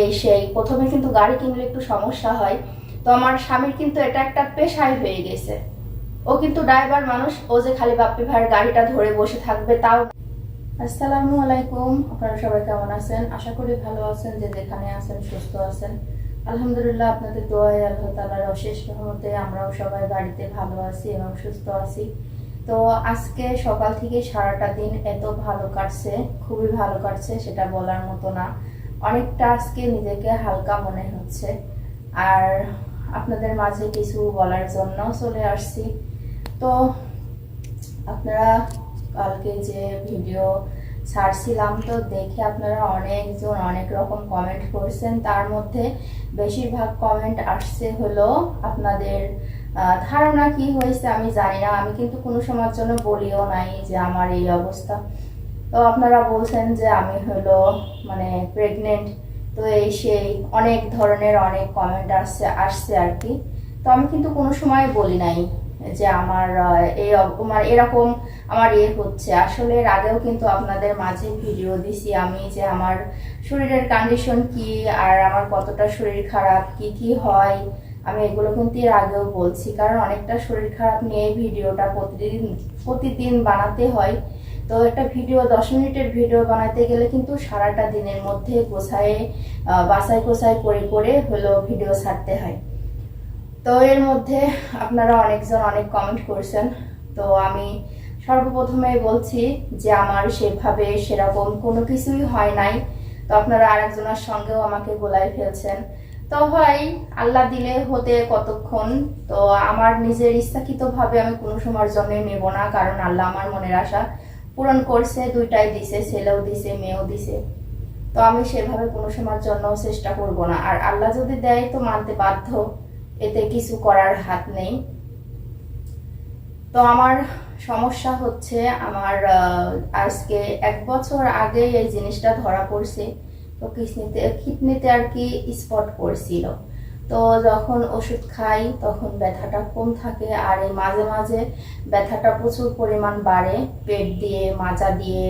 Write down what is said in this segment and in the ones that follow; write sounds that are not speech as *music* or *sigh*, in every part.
এই সেই। প্রথমে কিন্তু গাড়ি কিনলে একটু সমস্যা হয়। তো আমার স্বামীর কিন্তু এটা একটা পেশাই হয়ে গেছে। ও কিন্তু ড্রাইভার মানুষ। ও যে খালি বাপ্পি ভাইয়ের গাড়িটা ধরে বসে থাকবে তাও আসসালামু আলাইকুম। আপনারা সবাই কেমন আছেন? আশা করি ভালো আছেন, যে যেখানে আছেন, সুস্থ আছেন। আলহামদুলিল্লাহ, আপনাদের দোয়ায় আল্লাহ তালার অশেষ রহমতে আমরাও সবাই বাড়িতে ভালো আছি এবং সুস্থ আছি। তো আজকে সকাল থেকে সারাটা দিন এত ভালো কাটছে, খুবই ভালো কাটছে, সেটা বলার মতো না। অনেকটা আজকে নিজেকে হালকা মনে হচ্ছে। আর আপনাদের মাঝে কিছু বলার জন্য চলে আসছি। তো আপনারা কালকে যে ভিডিও ছাড়ছিলাম, তো দেখে আপনারা অনেকজন অনেক রকম কমেন্ট করছেন। তার মধ্যে বেশিরভাগ কমেন্ট আসছে হলো আপনাদের ধারণা কি হয়েছে আমি জানি না। আমি কিন্তু কোনো সময়ের জন্য বলিও নাই যে আমার এই অবস্থা। তো আপনারা বলছেন যে আমি হলো মানে প্রেগনেন্ট তো এই সেই অনেক ধরনের অনেক কমেন্ট আসছে আসছে আর কি। তো আমি কিন্তু কোনো সময় বলি নাই যে আমার এই অব- মানে এরকম আমার ইয়ে হচ্ছে। আসলে এর আগেও কিন্তু আপনাদের মাঝে ভিডিও দিছি আমি যে আমার শরীরের কন্ডিশন কি আর আমার কতটা শরীর খারাপ, কি কি হয়। আমি এগুলো কিন্তু এর আগেও বলছি, কারণ অনেকটা শরীর খারাপ নিয়ে ভিডিওটা প্রতিদিন প্রতিদিন বানাতে হয়। তো একটা ভিডিও, দশ মিনিটের ভিডিও বানাতে গেলে কিন্তু সারাটা দিনের মধ্যে গোছায় বাছাই কোছাই করে করে হলো ভিডিও ছাড়তে হয়। তো এর মধ্যে আপনারা অনেকজন অনেক কমেন্ট করছেন। তো আমি সর্বপ্রথমে বলছি যে আমার সেভাবে সেরকম কোনো কিছুই হয় নাই। তো আপনারা আরেকজনের সঙ্গেও আমাকে গোলায় ফেলছেন। তো হয়, আল্লাহ দিলে হতে কতক্ষণ? তো আমার নিজের ইচ্ছাকৃতভাবে আমি কোনো সময়ের জন্য নেব না, কারণ আল্লাহ আমার মনের আশা। পূরণ করছে, দুইটাই দিছে, ছেলেও দিছে, মেয়েও দিছে। তো আমি সেভাবে কোনো সময়ের জন্য চেষ্টা করব না। আর আল্লাহ যদি দেয়, তো মানতে বাধ্য। এতে কিছু করার হাত নেই। তো আমার সমস্যা হচ্ছে, আমার আজকে এক বছর আগে এই জিনিসটা ধরা পড়ছে। তো কিডনিতে কিডনিতে আর কি স্পট পড়ছিল। তো যখন ওষুধ খাই, তখন ব্যথাটা কম থাকে আর এই মাঝে মাঝে ব্যথাটা প্রচুর পরিমাণ বাড়ে। পেট দিয়ে, মাজা দিয়ে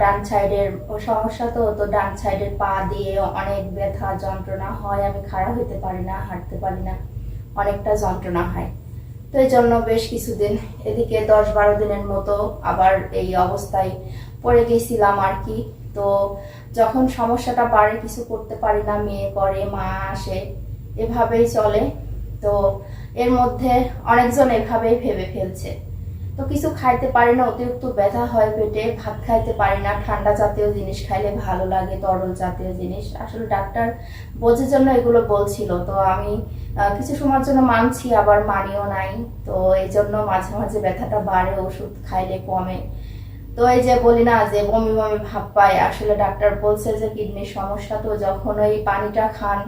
ডান সাইডের সমস্যা তো তো ডান সাইডের পা দিয়ে অনেক ব্যথা, যন্ত্রণা হয়। আমি খাড়া হতে পারি না, হাঁটতে পারি না, অনেকটা যন্ত্রণা হয়। তো এই জন্য বেশ কিছুদিন এদিকে দশ বারো দিনের মতো আবার এই অবস্থায় পড়ে গেছিলাম আর কি। তো যখন সমস্যাটা বাড়ে, কিছু করতে পারি না, মেয়ে করে মা আসে এভাবেই চলে। তো এর মধ্যে অনেকজন এভাবেই ভেবে ফেলছে। তো কিছু খাইতে পারি না, অতিরিক্ত ব্যথা হয় পেটে, ভাত খাইতে পারি না, ঠান্ডা জাতীয় জিনিস খাইলে ভালো লাগে, তরল জাতীয় জিনিস। আসলে ডাক্তার বোঝের জন্য এগুলো বলছিল। তো আমি কিছু সময়ের জন্য মানছি, আবার মানিও নাই। তো এই জন্য মাঝে মাঝে ব্যথাটা বাড়ে, ওষুধ খাইলে কমে। তো এই যে বলি না, যে বমি বমি ভাব পায়, আসলে ডাক্তার বলছে যে কিডনির সমস্যা, তো যখন ওই পানিটা খান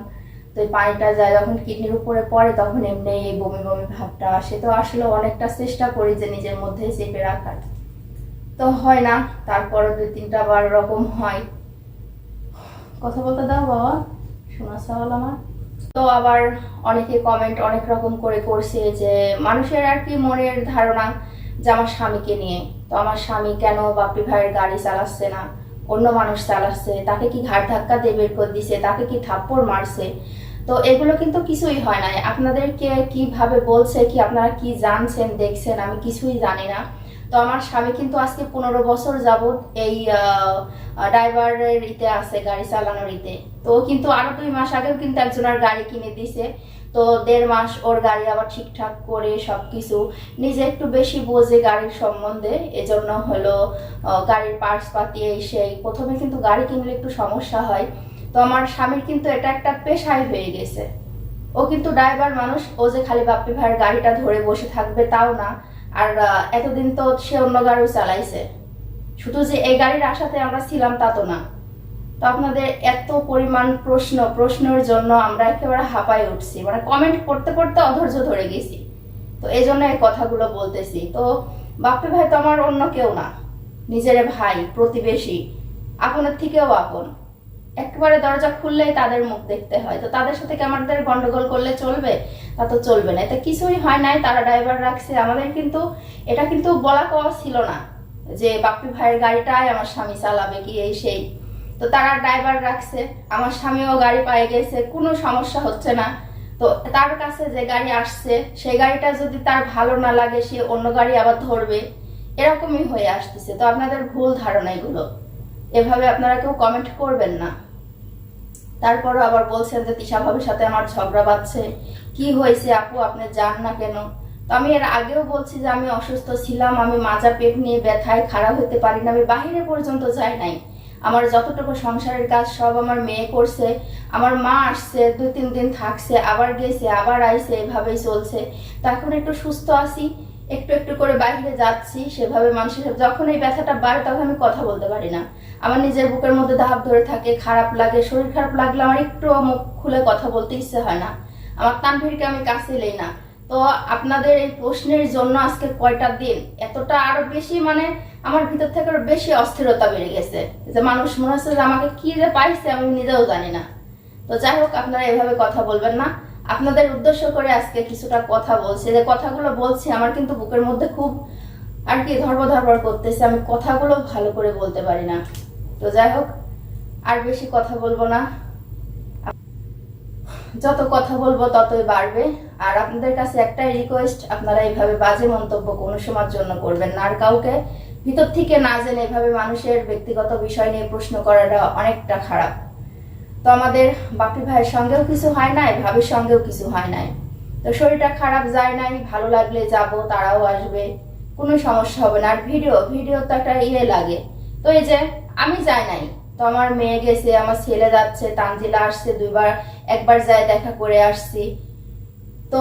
তো এই পানিটা যায় যখন কিডনির উপরে পড়ে, তখন এমনি এই বমি বমি ভাবটা আসে। তো আসলে অনেকটা চেষ্টা করি যে নিজের মধ্যেই চেপে রাখার। তো হয় না তারপরে দুই তিনটা বার ওরকম হয়। কথা বলতে দাও বাবা, শোনা চাওয়াল আমার। তো আবার অনেকে কমেন্ট অনেক রকম করে করছে যে, মানুষের আর কি মনের ধারণা যে আমার স্বামীকে নিয়ে। তো আমার স্বামী কেন বাপি ভাইয়ের গাড়ি চালাচ্ছে না? অন্য মানুষ চালাচ্ছে, তাকে কি ঘাট ধাক্কা দিয়ে বের করে দিছে, তাকে কি থাপ্পড় মারছে? তো এগুলো কিন্তু কিছুই হয় না। আপনাদেরকে কীভাবে বলছে, কি আপনারা কি জানছেন, দেখছেন, আমি কিছুই জানি না। তো আমার স্বামী কিন্তু আজকে পনেরো বছর যাবত এই ড্রাইভারের ইতে আছে, গাড়ি চালানোর ইতে। তো কিন্তু আরও দুই মাস আগেও কিন্তু একজনের গাড়ি কিনে দিছে। তো দেড় মাস ওর গাড়ি আবার ঠিকঠাক করে সবকিছু। নিজে একটু বেশি বোঝে গাড়ির সম্বন্ধে, এজন্য হলো গাড়ির পার্টস পাতি এই সেই। প্রথমে কিন্তু গাড়ি কিনলে একটু সমস্যা হয়। তো আমার স্বামীর কিন্তু এটা একটা পেশাই হয়ে গেছে। ও কিন্তু ড্রাইভার মানুষ, ও যে খালি বাপ্পি ভাইয়ের গাড়িটা ধরে বসে থাকবে তাও না। আর এতদিন তো সে অন্য গাড়িও চালাইছে। শুধু যে এই গাড়ির আশাতে আমরা ছিলাম তা তো না। তো আপনাদের এত পরিমাণ প্রশ্ন, প্রশ্নের জন্য আমরা একেবারে হাঁপাই উঠছি। মানে কমেন্ট করতে করতে অধৈর্য ধরে গেছি। তো এই জন্য এই কথাগুলো বলতেছি। তো বাপ্পি ভাই তো আমার অন্য কেউ না। নিজের ভাই, প্রতিবেশী। আপনের থেকেও আপন। একেবারে দরজা খুললেই তাদের মুখ দেখতে হয়। তো তাদের সাথে আমাদের গন্ডগোল করলে চলবে? তা তো চলবে না। এতে কিছুই হয় নাই, তারা ড্রাইভার রাখছে। আমাদের কিন্তু, এটা কিন্তু বলা কওয়া ছিল না যে বাপ্পি ভাইয়ের গাড়িটাই আমার স্বামী চালাবে কি এই সেই? তো তারা ড্রাইভার রাখছে। আমার স্বামীও গাড়ি পায়ে গেছে, কোনো সমস্যা হচ্ছে না। তো তার কাছে যে গাড়ি আসছে, সেই গাড়িটা যদি তার ভালো না লাগে, সে অন্য গাড়ি আবার ধরবে। এরকমই হয়ে আসতেছে। তো আপনাদের ভুল ধারণা এগুলো। এভাবে আপনারা কেউ কমেন্ট করবেন না। তারপরও আবার বলছেন যে তিশা ভাবির সাথে আমার ঝগড়া বাঁধছে। কি হয়েছে আপু? আপনি যান না কেন? তো আমি এর আগেও বলছি যে আমি অসুস্থ ছিলাম, আমি মাজা পেট নিয়ে ব্যথায় খারাপ হতে পারি না, আমি বাহিরে পর্যন্ত যাই নাই। আমার যতটুকু সংসারের কাজ সব আমার মেয়ে করছে, আমার মা আসছে, দুই তিন দিন থাকছে, আবার গেছে, আবার আইছে, এভাবেই চলছে। তো এখন একটু সুস্থ আছি। একটু একটু করে বাইরে যাচ্ছি, সেভাবে মানুষের সাথে- যখন এই ব্যথাটা বাড়ে, তখন আমি কথা বলতে পারি না। আমার নিজের বুকের মধ্যে ধাপ ধরে থাকে, খারাপ লাগে, শরীর খারাপ লাগলে আমার একটু মুখ খুলে কথা বলতে ইচ্ছে হয় না। আমার তানভীরকে আমি কাছে এলেই না। তো আপনাদের এই প্রশ্নের জন্য আজকে কয়টা দিন? এতটা আরও বেশি মানে আমার ভিতর থেকে আরও বেশি অস্থিরতা বেড়ে গেছে। যে মানুষ মনে হচ্ছে যে আমাকে কি যে পাইছে আমি নিজেও জানি না। তো যাই হোক, আপনারা এভাবে কথা বলবেন না। আপনাদের উদ্দেশ্য করে আজকে কিছুটা কথা বলছি। যে কথাগুলো বলছি, আমার কিন্তু বুকের মধ্যে খুব আর কি ধর্ম ধরবার করতেছে। আমি কথাগুলো ভালো করে বলতে পারি না। তো যাই হোক, আর বেশি কথা বলব না। যত কথা বলব, ততই বাড়বে। আর আপনাদের কাছে একটাই রিকোয়েস্ট আপনারা এইভাবে বাজে মন্তব্য কোনো সময়ের জন্য করবেন না। আর কাউকে ভিতর থেকে না জেনে এভাবে মানুষের ব্যক্তিগত বিষয় নিয়ে প্রশ্ন করাটা অনেকটা খারাপ। তো আমাদের বাপি ভাইয়ের সঙ্গেও কিছু হয় নাই, ভাবির সঙ্গেও কিছু হয় নাই। তো শরীরটা খারাপ যায় নাই, ভালো লাগলে যাব, তারাও আসবে, কোনো সমস্যা হবে না। আর ভিডিও ভিডিও তো একটা ইয়ে লাগে। তো এই যে আমি যাই নাই, তো আমার মেয়ে গেছে, আমার ছেলে যাচ্ছে, তানজিলা আসছে, দুইবার, একবার যায় দেখা করে আসছি। তো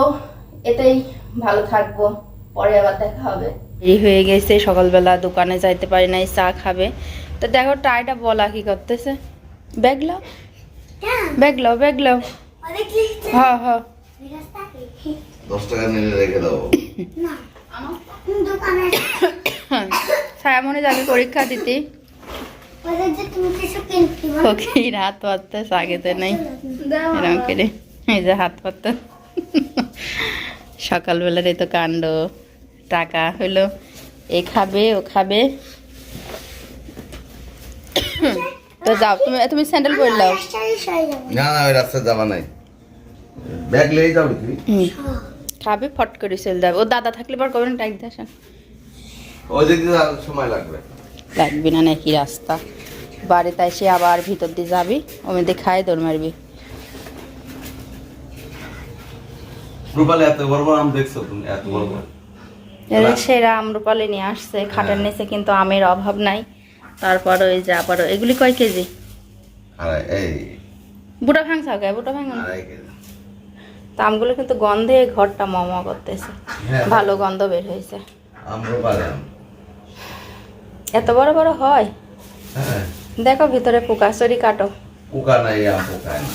এটাই ভালো থাকব, পরে আবার দেখা হবে। দেরি হয়ে গেছে, সকালবেলা দোকানে যাইতে পারি নাই, চা খাবে। তো দেখো, টাইটা বলা কি করতেছে? ব্যাগ লাও। ব্যাগ লাও ব্যাগ লাও হ্যাঁ হ্যাঁ দশ টাকা নিলে রেখে দাও। *coughs* *coughs* যাবে পরীক্ষা দিতে। ফকির হাত পাততে সাগেতে নেই। এরকম করে এই যে হাত পাততে। সকালবেলার এই তো কাণ্ড। টাকা হলো এ খাবে ও খাবে। তো যাও তুমি তুমি স্যান্ডেল পরে লাও না না ওই রাস্তায় যাবা নাই। ব্যাগ লেই যাবে তুমি খাবে ফট করে চলে যাবে ও দাদা থাকলে পর কবে না আসেন ওই দিক দিয়ে যাওয়ার সময় লাগবে। লাগবে না নাকি রাস্তা? বাড়িতে এসে আবার ভিতর দিয়ে যাবি ওমে দিয়ে খাই দৌড় মারবি। রূপালে এত বড় বড় আম দেখছ তুমি? এত বড় বড়। এদের সেরা আমরুপালি নিয়ে আসছে খাটের নিচে কিন্তু আমের অভাব নাই। তারপর ওই যে আবার এগুলি কয় কেজি? বুটা ভাঙছে গায়ে? বুটা ভাঙ তা আমগুলো কিন্তু গন্ধে ঘরটা মমা করতেছে। হ্যাঁ। ভালো গন্ধ বের হয়েছে। এত বড় বড় হয়? হ্যাঁ। দেখো ভিতরে পোকা সরি কাটো। পোকা নাই আম পোকায় না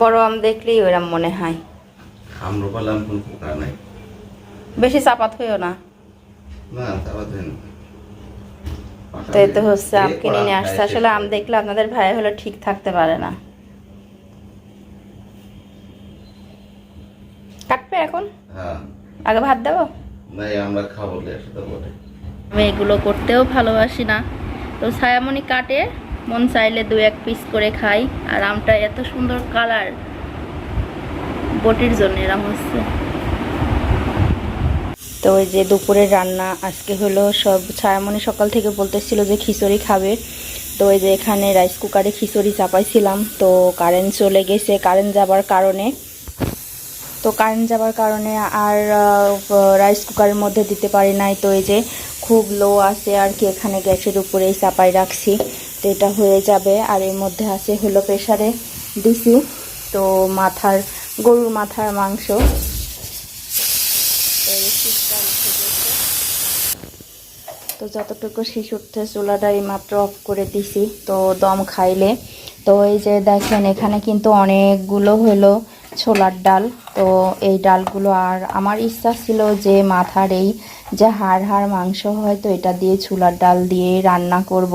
বড় আম দেখলেই ওরম মনে হয়। আম রূপালে আম কোনো পোকা নাই। বেশি চাপাত হইও না। না তারপর দিন তো হচ্ছে আম কিনে নিয়ে আসছে। আসলে আম দেখলে আপনাদের ভাই হলে ঠিক থাকতে পারে না। কাটবে এখন? হ্যাঁ। আগে ভাত দেবো? আমি এগুলো করতেও ভালোবাসি না। তো ছায়ামণি কাটে মন চাইলে দু এক পিস করে খাই। আর আমটা এত সুন্দর কালার বটির জন্য এরম হচ্ছে। তো ওই যে দুপুরের রান্না, আজকে হলো সব, ছায়ামণি সকাল থেকে বলতেছিল যে খিচুড়ি খাবে। তো ওই যে এখানে রাইস কুকারে খিচুড়ি চাপাইছিলাম, তো কারেন্ট চলে গেছে কারেন্ট যাবার কারণে। তো কারেন্ট যাবার কারণে আর রাইস কুকারের মধ্যে দিতে পারি নাই, তো এই যে খুব লো আছে আর কি, এখানে গ্যাসের উপরেই চাপাই রাখছি। তো এটা হয়ে যাবে, আর এর মধ্যে আছে হলো প্রেশারে দিছি। তো মাথার, গরুর মাথার মাংস। তো যতটুকু শীষ উঠতে চুলাটা এই মাত্র অফ করে দিছি, তো দম খাইলে। তো এই যে দেখেন, এখানে কিন্তু অনেকগুলো হলো ছোলার ডাল। তো এই ডালগুলো আর আমার ইচ্ছা ছিল যে মাথার এই যে হাড় হাড় মাংস হয়, তো এটা দিয়ে ছোলার ডাল দিয়ে রান্না করব।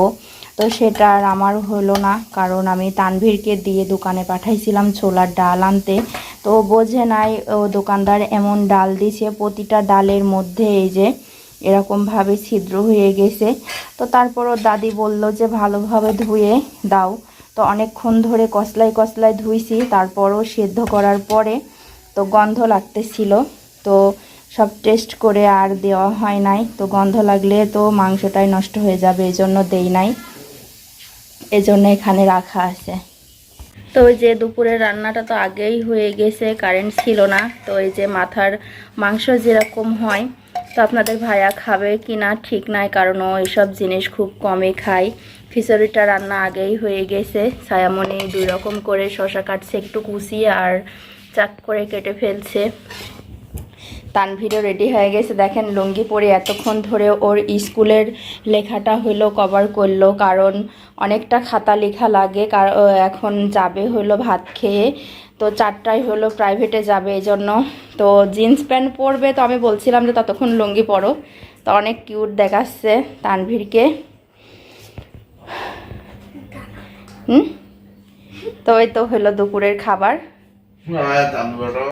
তো সেটা আর আমার হলো না, কারণ আমি তানভীরকে দিয়ে দোকানে পাঠাইছিলাম ছোলার ডাল আনতে। তো বোঝে নাই, ও দোকানদার এমন ডাল দিছে, প্রতিটা ডালের মধ্যে এই যে এরকমভাবে ছিদ্র হয়ে গেছে। তো তারপরও দাদি বলল যে, ভালোভাবে ধুয়ে দাও। তো অনেকক্ষণ ধরে কসলাই কসলাই ধুইছি, তারপরও সেদ্ধ করার পরে তো গন্ধ লাগতেছিল। তো সব টেস্ট করে আর দেওয়া হয় নাই। তো গন্ধ লাগলে তো মাংসটাই নষ্ট হয়ে যাবে এই জন্য দেই নাই। এজন্য এখানে রাখা আছে। তো ওই যে দুপুরের রান্নাটা তো আগেই হয়ে গেছে কারেন্ট ছিল না। তো ওই যে মাথার মাংস যেরকম হয়, তো আপনাদের ভাইয়া খাবে কি না ঠিক নাই, কারণ ও এইসব জিনিস খুব কমে খায়। খিচুড়িটা রান্না আগেই হয়ে গেছে। ছায়ামণি দুই রকম করে শশা কাটছে, একটু কুচিয়ে আর চাক করে কেটে ফেলছে। তানভীরও রেডি হয়ে গেছে। দেখেন, লুঙ্গি পরে এতক্ষণ ধরে ওর স্কুলের লেখাটা হলো কভার করল। কারণ অনেকটা খাতা লেখা লাগে। কার- এখন যাবে হলো ভাত খেয়ে। তো চারটায় হলো প্রাইভেটে যাবে এই জন্য তো জিন্স প্যান্ট পরবে তো আমি বলছিলাম যে ততক্ষণ লুঙ্গি পরো। তো অনেক কিউট দেখাচ্ছে তানভীরকে। হুম? তো এই তো হলো দুপুরের খাবার।